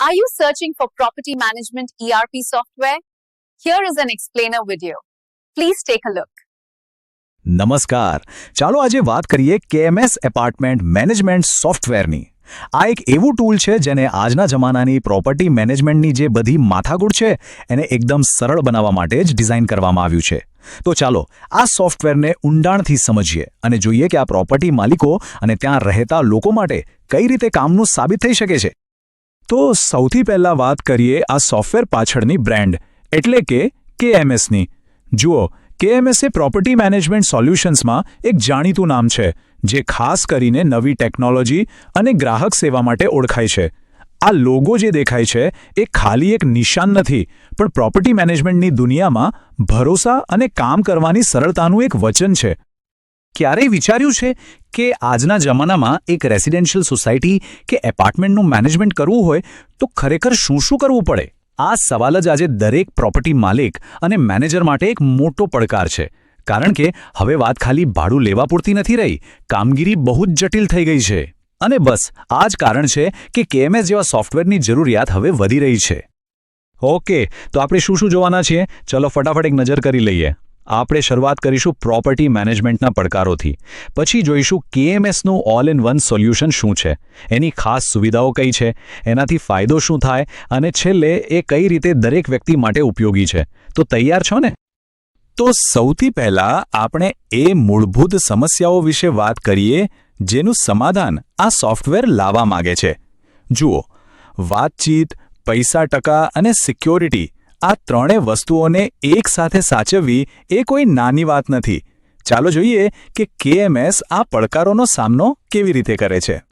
Are you searching for property management ERP software? Here is an explainer video. Please take a look. નમસ્કાર ચાલો આજે વાત કરીએ KMS apartment management સોફ્ટવેરની આ એક એવું ટૂલ છે જેને આજના જમાનાની પ્રોપર્ટી મેનેજમેન્ટની જે બધી માથાકૂટ છે, એને એકદમ સરળ બનાવવા માટે જ ડિઝાઇન કરવામાં આવ્યું છે તો ચાલો, આ સોફ્ટવેરને ઊંડાણથી સમજીએ અને જોઈએ કે આ પ્રોપર્ટી માલિકો અને ત્યાં રહેતા લોકો માટે કઈ રીતે કામનું સાબિત થઈ શકે છે તો સૌથી પહેલાં વાત કરીએ આ સોફ્ટવેર પાછળની બ્રાન્ડ, એટલે કે કેએમએસની. જુઓ કેએમએસ એ પ્રોપર્ટી મેનેજમેન્ટ સોલ્યુશન્સમાં એક જાણીતું નામ છે, જે ખાસ કરીને નવી ટેકનોલોજી અને ગ્રાહક સેવા માટે ઓળખાય છે. આ લોગો જે દેખાય છે, એ ખાલી એક નિશાન નથી, પણ પ્રોપર્ટી મેનેજમેન્ટની દુનિયામાં ભરોસા અને કામ કરવાની સરળતાનું એક વચન છે. ક્યારેય વિચાર્યું છે કે આજના જમાનામાં એક રેસિડેન્શિયલ સોસાયટી કે એપાર્ટમેન્ટનું મેનેજમેન્ટ કરવું હોય તો ખરેખર શું શું કરવું પડે? આ સવાલ જ આજે દરેક પ્રોપર્ટી માલિક અને મેનેજર માટે એક મોટો પડકાર છે. કારણ કે હવે વાત ખાલી ભાડું લેવા પૂરતી નથી રહી, કામગીરી બહુ જ જટિલ થઈ ગઈ છે. અને બસ, આ જ કારણ છે કે કેએમએસ જેવા સોફ્ટવેરની જરૂરિયાત હવે વધી રહી છે. ઓકે, તો આપણે શું શું જોવાના છીએ? ચલો ફટાફટ એક નજર કરી લઈએ. આપણે શરૂઆત કરીશું પ્રોપર્ટી મેનેજમેન્ટના પડકારોથી. પછી જોઈશું કેએમએસનું ઓલ ઇન વન સોલ્યુશન શું છે? એની ખાસ સુવિધાઓ કઈ છે? એનાથી ફાયદો શું થાય? અને છેલ્લે એ કઈ રીતે દરેક વ્યક્તિ માટે ઉપયોગી છે? તો તૈયાર છો ને? તો સૌથી પહેલા આપણે એ મૂળભૂત સમસ્યાઓ વિશે વાત કરીએ, જેનું સમાધાન આ સોફ્ટવેર લાવવા માગે છે. જુઓ, વાતચીત, પૈસા ટકા અને સિક્યોરિટી આ ત્રણે વસ્તુઓને એકસાથે સાચવવી એ કોઈ નાની વાત નથી. ચાલો જોઈએ કે કેએમએસ આ પડકારોનો સામનો કેવી રીતે કરે છે.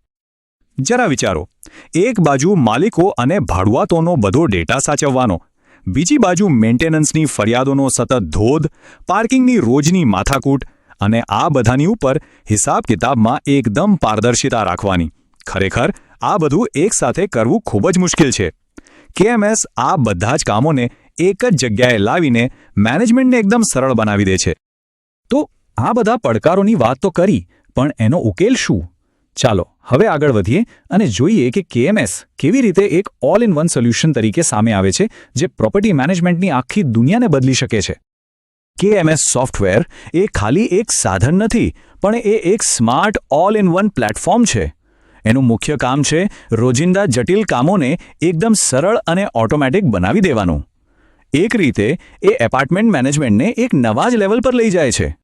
જરા વિચારો. એક બાજુ માલિકો અને ભાડુઆતોનો બધો ડેટા સાચવવાનો. બીજી બાજુ મેન્ટેનન્સની ફરિયાદોનો સતત ધોધ, પાર્કિંગની રોજની માથાકૂટ અને આ બધાની ઉપર હિસાબ કિતાબમાં એકદમ પારદર્શિતા રાખવાની. ખરેખર, આ બધું એકસાથે કરવું ખૂબ જ મુશ્કેલ છે. કેએમએસ આ બધા જ કામોને એક જ જગ્યાએ લાવીને મેનેજમેન્ટને એકદમ સરળ બનાવી દે છે. તો આ બધા પડકારોની વાત તો કરી, પણ એનો ઉકેલ શું? ચાલો, હવે આગળ વધીએ અને જોઈએ કે કેએમએસ કેવી રીતે એક ઓલ ઇન વન સોલ્યુશન તરીકે સામે આવે છે, જે પ્રોપર્ટી મેનેજમેન્ટની આખી દુનિયાને બદલી શકે છે. કેએમએસ સોફ્ટવેર એ ખાલી એક સાધન નથી, પણ એ એક smart all in one platform છે. એનું મુખ્ય કામ છે રોજિંદા જટિલ કામોને એકદમ સરળ અને ઓટોમેટિક બનાવી દેવાનું. એક રીતે, એ એપાર્ટમેન્ટ મેનેજમેન્ટને એક નવા જ લેવલ પર લઈ જાય છે.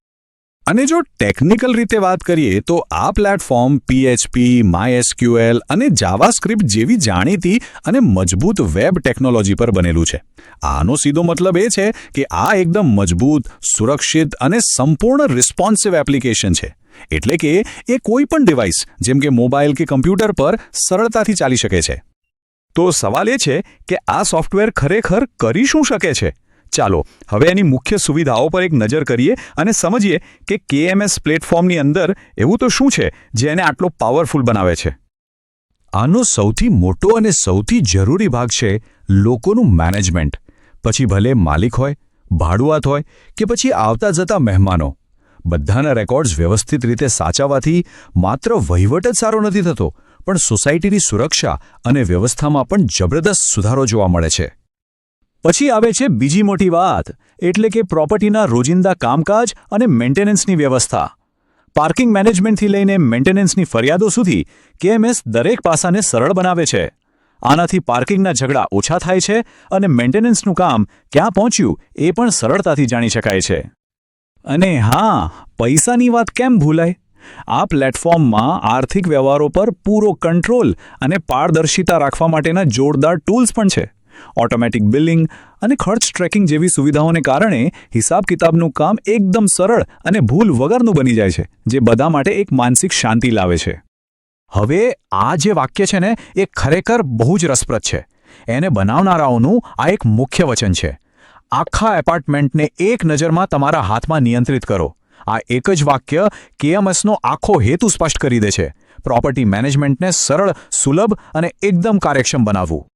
અને જો ટેકનિકલ રીતે વાત કરીએ, તો આ પ્લેટફોર્મ પીએચપી માયએસક્યુએલ અને જાવાસ્ક્રિપ્ટ જેવી જાણીતી અને મજબૂત વેબ ટેકનોલોજી પર બનેલું છે. આનો સીધો મતલબ એ છે કે આ એકદમ મજબૂત, સુરક્ષિત અને સંપૂર્ણ રિસ્પોન્સિવ એપ્લિકેશન છે. એટલે કે એ કોઈ પણ ડિવાઇસ જેમ કે મોબાઈલ કે કમ્પ્યુટર પર સરળતાથી ચાલી શકે છે. તો સવાલ એ છે કે આ સોફ્ટવેર ખરેખર કરી શું શકે છે? ચાલો, હવે એની મુખ્ય સુવિધાઓ પર એક નજર કરીએ અને સમજીએ કે કેએમએસ પ્લેટફોર્મની અંદર એવું તો શું છે જે એને આટલો પાવરફુલ બનાવે છે? આનો સૌથી મોટો અને સૌથી જરૂરી ભાગ છે લોકોનું મેનેજમેન્ટ. પછી ભલે માલિક હોય, ભાડુઆત હોય કે પછી આવતા જતા મહેમાનો. બધાના રેકોર્ડ્સ વ્યવસ્થિત રીતે સાચવવાથી માત્ર વહીવટ જ સારો નથી થતો. પણ સોસાયટીની સુરક્ષા અને વ્યવસ્થામાં પણ જબરદસ્ત સુધારો જોવા મળે છે. પછી આવે છે બીજી મોટી વાત, એટલે કે પ્રોપર્ટીના રોજિંદા કામકાજ અને મેન્ટેનન્સની વ્યવસ્થા. પાર્કિંગ મેનેજમેન્ટથી લઈને મેન્ટેનન્સની ફરિયાદો સુધી કેએમએસ દરેક પાસાને સરળ બનાવે છે. આનાથી પાર્કિંગના ઝઘડા ઓછા થાય છે અને મેન્ટેનન્સનું કામ ક્યાં પહોંચ્યું એ પણ સરળતાથી જાણી શકાય છે. અને હા, પૈસાની વાત કેમ ભૂલાય? આ પ્લેટફોર્મમાં આર્થિક વ્યવહારો પર પૂરો કંટ્રોલ અને પારદર્શિતા રાખવા માટેના જોરદાર ટૂલ્સ પણ છે. ઓટોમેટિક બિલિંગ અને ખર્ચ ટ્રેકિંગ જેવી સુવિધાઓને કારણે હિસાબ કિતાબનું કામ એકદમ સરળ અને ભૂલ વગરનું બની જાય છે, જે બધા માટે એક માનસિક શાંતિ લાવે છે. હવે આ જે વાક્ય છે ને, એ ખરેખર બહુ જ રસપ્રદ છે. એને બનાવનારાઓનું આ એક મુખ્ય વચન છે. આખા એપાર્ટમેન્ટને એક નજરમાં તમારા હાથમાં નિયંત્રિત કરો. આ એક જ વાક્ય કેએમએસનો આખો હેતુ સ્પષ્ટ કરી દે છે. પ્રોપર્ટી મેનેજમેન્ટને સરળ, સુલભ અને એકદમ કાર્યક્ષમ બનાવવું.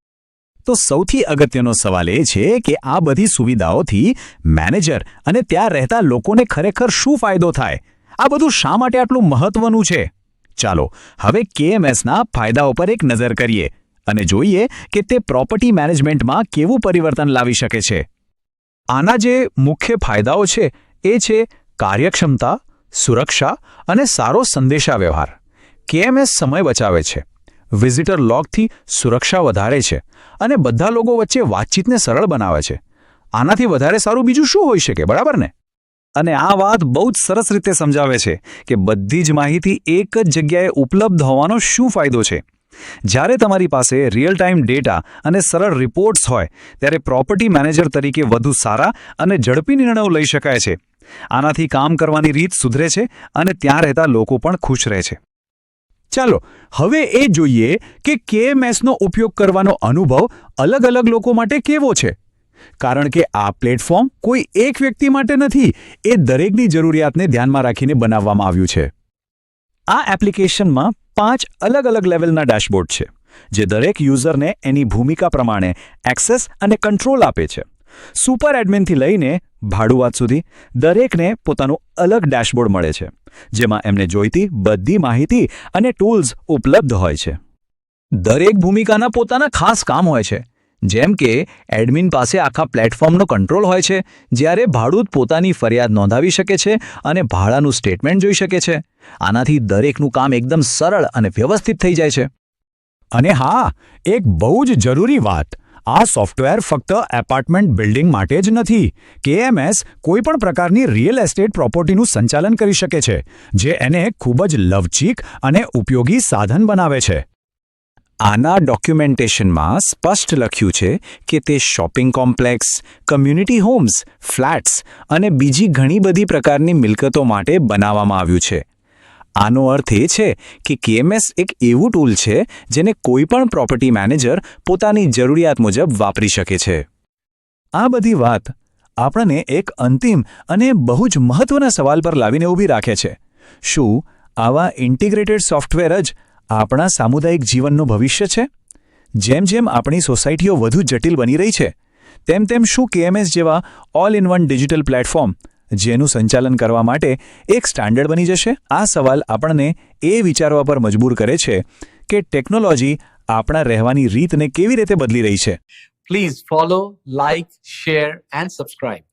તો સૌથી અગત્યનો સવાલ એ છે કે આ બધી સુવિધાઓથી મેનેજર અને ત્યાં રહેતા લોકોને ખરેખર શું ફાયદો થાય? આ બધું શા માટે આટલું મહત્વનું છે? ચાલો, હવે કેએમએસના ફાયદાઓ પર એક નજર કરીએ અને જોઈએ કે તે પ્રોપર્ટી મેનેજમેન્ટમાં કેવું પરિવર્તન લાવી શકે છે. આના જે મુખ્ય ફાયદાઓ છે એ છે કાર્યક્ષમતા, સુરક્ષા અને સારો સંદેશાવ્યવહાર. કેએમએસ સમય બચાવે છે? વિઝિટર લોગથી સુરક્ષા વધારે છે અને બધા લોકો વચ્ચે વાતચીતને સરળ બનાવે છે. આનાથી વધારે સારું બીજું શું હોઈ શકે, બરાબર ને? અને આ વાત બહુ જ સરસ રીતે સમજાવે છે કે બધી જ માહિતી એક જ જગ્યાએ ઉપલબ્ધ હોવાનો શું ફાયદો છે? જ્યારે તમારી પાસે રિયલ ટાઈમ ડેટા અને સરળ રિપોર્ટ્સ હોય, ત્યારે પ્રોપર્ટી મેનેજર તરીકે વધુ સારા અને ઝડપી નિર્ણયો લઈ શકાય છે. આનાથી કામ કરવાની રીત સુધરે છે અને ત્યાં રહેતા લોકો પણ ખુશ રહે છે. ચાલો, હવે એ જોઈએ કે કેએમએસનો ઉપયોગ કરવાનો અનુભવ અલગ અલગ લોકો માટે કેવો છે? કારણ કે આ પ્લેટફોર્મ કોઈ એક વ્યક્તિ માટે નથી, એ દરેકની જરૂરિયાતને ધ્યાનમાં રાખીને બનાવવામાં આવ્યું છે. આ એપ્લિકેશનમાં પાંચ અલગ અલગ લેવલના ડેશબોર્ડ છે, જે દરેક યુઝરને એની ભૂમિકા પ્રમાણે એક્સેસ અને કંટ્રોલ આપે છે. સુપર એડમિનથી લઈને ભાડુઆત સુધી દરેકને પોતાનું અલગ ડેશબોર્ડ મળે છે, જેમાં એમને જોઈતી બધી માહિતી અને ટૂલ્સ ઉપલબ્ધ હોય છે. દરેક ભૂમિકાના પોતાના ખાસ કામ હોય છે, જેમ કે એડમિન પાસે આખા પ્લેટફોર્મનો કંટ્રોલ હોય છે, જ્યારે ભાડૂત પોતાની ફરિયાદ નોંધાવી શકે છે અને ભાડાનું સ્ટેટમેન્ટ જોઈ શકે છે. આનાથી દરેકનું કામ એકદમ સરળ અને વ્યવસ્થિત થઈ જાય છે. અને હા, એક બહુ જ જરૂરી વાત આ સોફ્ટવેર ફક્ત એપાર્ટમેન્ટ બિલ્ડિંગ માટે જ નથી. કેએમએસ કોઈપણ પ્રકારની રિયલ એસ્ટેટ પ્રોપર્ટીનું સંચાલન કરી શકે છે, જે એને ખૂબ જ લવચીક અને ઉપયોગી સાધન બનાવે છે. આના ડોક્યુમેન્ટેશનમાં સ્પષ્ટ લખ્યું છે કે તે shopping complex, community homes, flats અને બીજી ઘણી બધી પ્રકારની મિલકતો માટે બનાવવામાં આવ્યું છે. આનો અર્થ એ છે કે કેએમએસ એક એવું ટૂલ છે જેને કોઈપણ પ્રોપર્ટી મેનેજર પોતાની જરૂરિયાત મુજબ વાપરી શકે છે. આ બધી વાત આપણને એક અંતિમ અને બહુ જ મહત્વના સવાલ પર લાવીને ઊભી રાખે છે. શું આવા ઇન્ટિગ્રેટેડ સોફ્ટવેર જ આપણા સામુદાયિક જીવનનું ભવિષ્ય છે? જેમ જેમ આપણી સોસાયટીઓ વધુ જટિલ બની રહી છે, તેમ તેમ શું કેએમએસ જેવા all in one digital platform જેનું સંચાલન કરવા માટે એક સ્ટાન્ડર્ડ બની જશે આ સવાલ આપણને એ વિચારવા પર મજબૂર કરે છે કે ટેકનોલોજી આપણા રહેવાની રીતને કેવી રીતે બદલી રહી છે please follow like share and subscribe.